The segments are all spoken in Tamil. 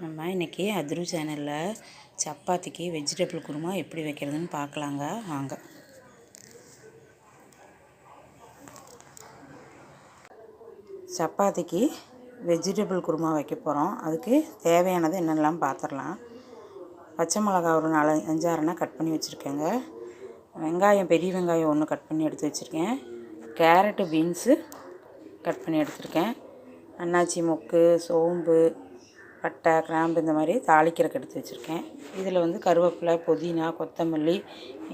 நம்ம இன்றைக்கி அத்ரு சேனலில் சப்பாத்திக்கு வெஜிடபிள் குருமா எப்படி வைக்கிறதுன்னு பார்க்கலாங்க. வாங்க. சப்பாத்திக்கு வெஜிடபிள் குருமா வைக்க போகிறோம் அதுக்கு தேவையானது என்னென்னலாம் பார்த்துடலாம் பச்சை மிளகா ஒரு நாலு அஞ்சாறுனா கட் பண்ணி வச்சுருக்கேங்க. வெங்காயம் பெரிய வெங்காயம் ஒன்று கட் பண்ணி எடுத்து வச்சுருக்கேன். கேரட்டு பீன்ஸு கட் பண்ணி எடுத்திருக்கேன். அன்னாச்சி மொக்கு சோம்பு பட்டை கிராம்பு இந்த மாதிரி தாளிக்கிறதுக்கு எடுத்து வச்சுருக்கேன். இதில் வந்து கருவேப்பிலை புதினா கொத்தமல்லி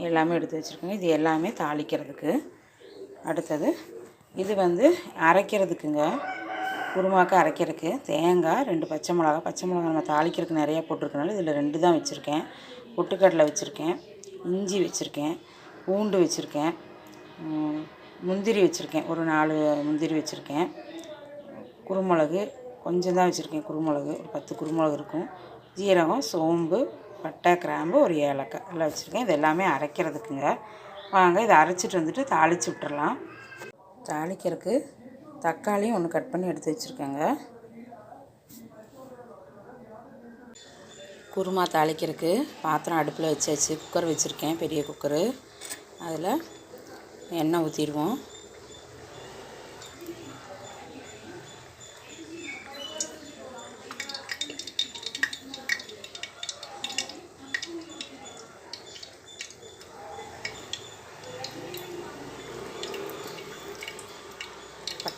எல்லாமே எடுத்து வச்சுருக்கேங்க. இது எல்லாமே தாளிக்கிறதுக்கு. அடுத்தது இது வந்து அரைக்கிறதுக்குங்க. குருமாக்கு அரைக்கிறதுக்கு தேங்காய் ரெண்டு பச்சை மிளகா. பச்சை மிளகா நம்ம தாளிக்கிறதுக்கு நிறையா போட்டிருக்கனால இதில் ரெண்டு தான் வச்சுருக்கேன். பொட்டுக்கடலை வச்சுருக்கேன் இஞ்சி வச்சுருக்கேன் பூண்டு வச்சுருக்கேன் முந்திரி வச்சுருக்கேன். ஒரு நாலு முந்திரி வச்சுருக்கேன். குருமிளகு கொஞ்சம் தான் வச்சுருக்கேன் குருமிளகு. ஒரு பத்து குருமிளகு இருக்கும். ஜீரகம் சோம்பு பட்டை கிராம்பு ஒரு ஏலக்காய் எல்லாம் வச்சுருக்கேன். இது எல்லாமே அரைக்கிறதுக்குங்க. வாங்க இதை அரைச்சிட்டு வந்துட்டு தாளித்து விட்டுறலாம். தாளிக்கிறதுக்கு தக்காளியும் ஒன்று கட் பண்ணி எடுத்து வச்சுருக்கேங்க. குருமா தாளிக்கிறதுக்கு பாத்திரம் அடுப்பில் வச்சாச்சு. குக்கர் வச்சுருக்கேன் பெரிய குக்கரு. அதில் எண்ணெய் ஊற்றிடுவோம்.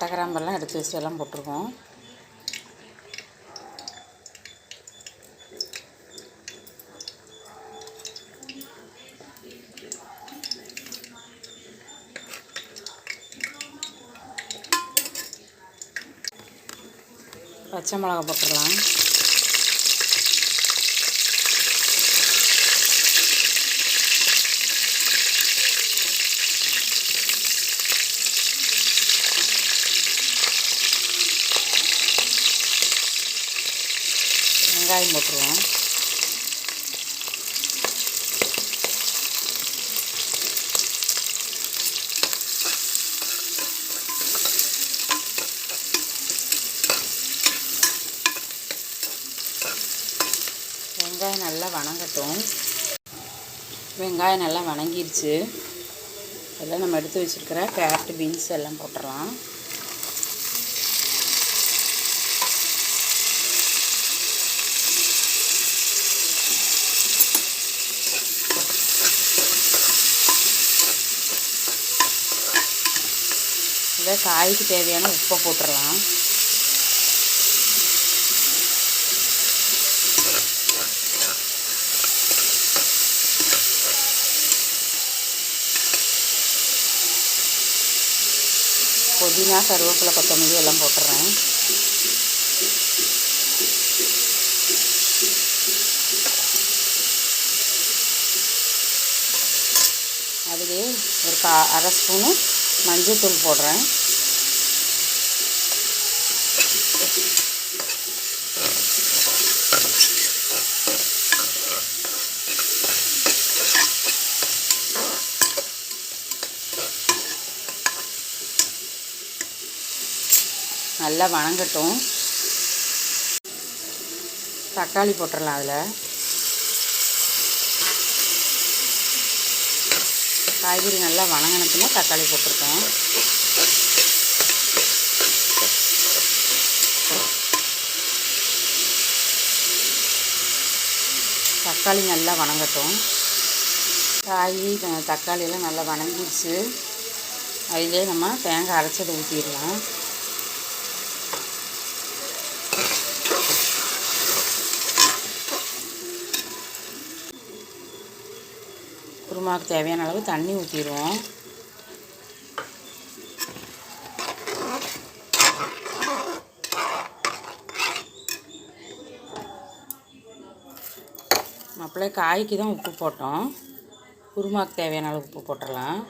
பட்டை கிராம்பெல்லாம் எடுத்து வச்சு எல்லாம் போட்டிருக்கோம். பச்சை மிளகா போட்டுடலாம். வெங்காயம் போட்டுருவோம். வெங்காயம் நல்லா வணங்கட்டும். வெங்காயம் நல்லா வணங்கிருச்சு. எல்லாம் நம்ம எடுத்து வச்சுருக்கிற கேரட் பீன்ஸ் எல்லாம் போட்டுடலாம். இதை காய்க்கு தேவையான உப்பை போட்டுடலாம் புதினா கருவேப்பிலை கொத்தமல்லி எல்லாம் போட்டுடுறேன் அதுலேயே ஒரு கா அரை ஸ்பூனு மஞ்சத்தூள் போடுறேன். நல்லா வணங்கட்டும். தக்காளி போட்டுடலாம் அதில். காய்கறி நல்லா வணங்கினதுன்னா தக்காளி போட்டிருக்கேன் தக்காளி நல்லா வணங்கட்டும். காய் தக்காளியெல்லாம் நல்லா வணங்கிடுச்சு. அதிலே நம்ம தேங்காய் அரைச்சதை ஊற்றிடலாம் குருமாவுக்கு தேவையான அளவு தண்ணி ஊற்றிடுவோம் அப்படியே காய்க்கு தான் உப்பு போட்டோம். குருமாவுக்கு தேவையான அளவு உப்பு போட்டுடலாம்.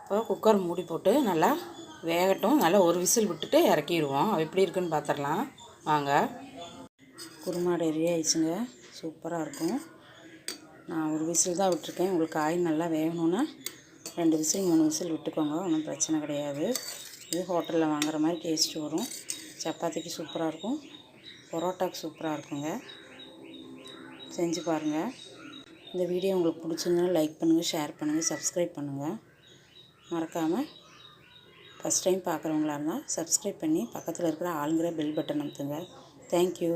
இப்போ குக்கர் மூடி போட்டு நல்லா வேகட்டும் நல்லா ஒரு விசில் விட்டுட்டு இறக்கிடுவோம். அவள் எப்படி இருக்குன்னு பார்த்துடலாம் வாங்க. குருமா ரெடி ஆயிடுச்சுங்க. சூப்பராக இருக்கும். நான் ஒரு விசில் தான் விட்டுருக்கேன். உங்களுக்கு காய் நல்லா வேகணும்னா ரெண்டு விசில் மூணு விசில் விட்டுக்கோங்க. ஒன்றும் பிரச்சனை கிடையாது. இது ஹோட்டலில் வாங்குற மாதிரி டேஸ்ட் வரும். சப்பாத்திக்கு சூப்பராக இருக்கும். பரோட்டாக்கு சூப்பராக இருக்குங்க. செஞ்சு பாருங்கள் இந்த வீடியோ உங்களுக்கு பிடிச்சிருந்தா லைக் பண்ணுங்கள் ஷேர் பண்ணுங்கள் சப்ஸ்கிரைப் பண்ணுங்கள் மறக்காமல் ஃபஸ்ட் டைம் பார்க்குறவங்களா இருந்தால் சப்ஸ்கிரைப் பண்ணி பக்கத்தில் இருக்கிற ஆளுங்கிற பெல் பட்டன் அமுத்துங்க. தேங்க்யூ